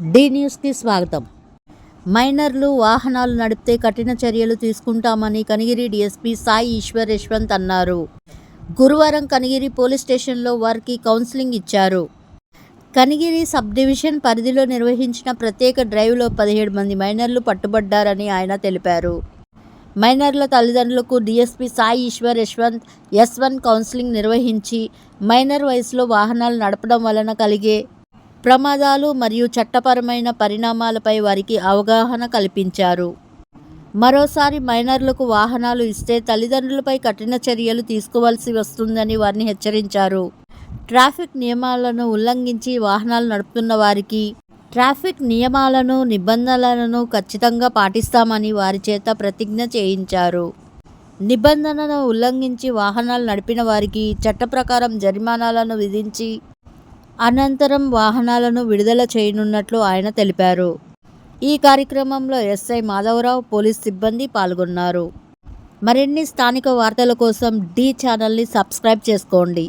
D న్యూస్కి స్వాగతం. మైనర్లు వాహనాలు నడిపితే కఠిన చర్యలు తీసుకుంటామని కనిగిరి డిఎస్పీ సాయి ఈశ్వర్ యశ్వంత్ అన్నారు. గురువారం కనిగిరి పోలీస్ స్టేషన్లో వారికి కౌన్సిలింగ్ ఇచ్చారు. కనిగిరి సబ్ డివిజన్ పరిధిలో నిర్వహించిన ప్రత్యేక డ్రైవ్లో పదిహేడు మంది మైనర్లు పట్టుబడ్డారని ఆయన తెలిపారు. మైనర్ల తల్లిదండ్రులకు DSP Sai Eswar Yashwant S one counselling నిర్వహించి మైనర్ వయసులో వాహనాలు నడపడం వలన కలిగే ప్రమాదాలు మరియు చట్టపరమైన పరిణామాలపై వారికి అవగాహన కల్పించారు. మరోసారి మైనర్లకు వాహనాలు ఇస్తే తల్లిదండ్రులపై కఠిన చర్యలు తీసుకోవాల్సి వస్తుందని వారిని హెచ్చరించారు. ట్రాఫిక్ నియమాలను ఉల్లంఘించి వాహనాలు నడుపుతున్న వారికి ట్రాఫిక్ నియమాలను నిబంధనలను ఖచ్చితంగా పాటిస్తామని వారి చేత ప్రతిజ్ఞ చేయించారు. నిబంధనను ఉల్లంఘించి వాహనాలు నడిపిన వారికి చట్ట ప్రకారం జరిమానాలను విధించి అనంతరం వాహనాలను విడుదల చేయనున్నట్లు ఆయన తెలిపారు. ఈ కార్యక్రమంలో ఎస్ఐ మాధవరావు పోలీస్ సిబ్బంది పాల్గొన్నారు. మరిన్ని స్థానిక వార్తల కోసం డి ఛానల్ని సబ్స్క్రైబ్ చేసుకోండి.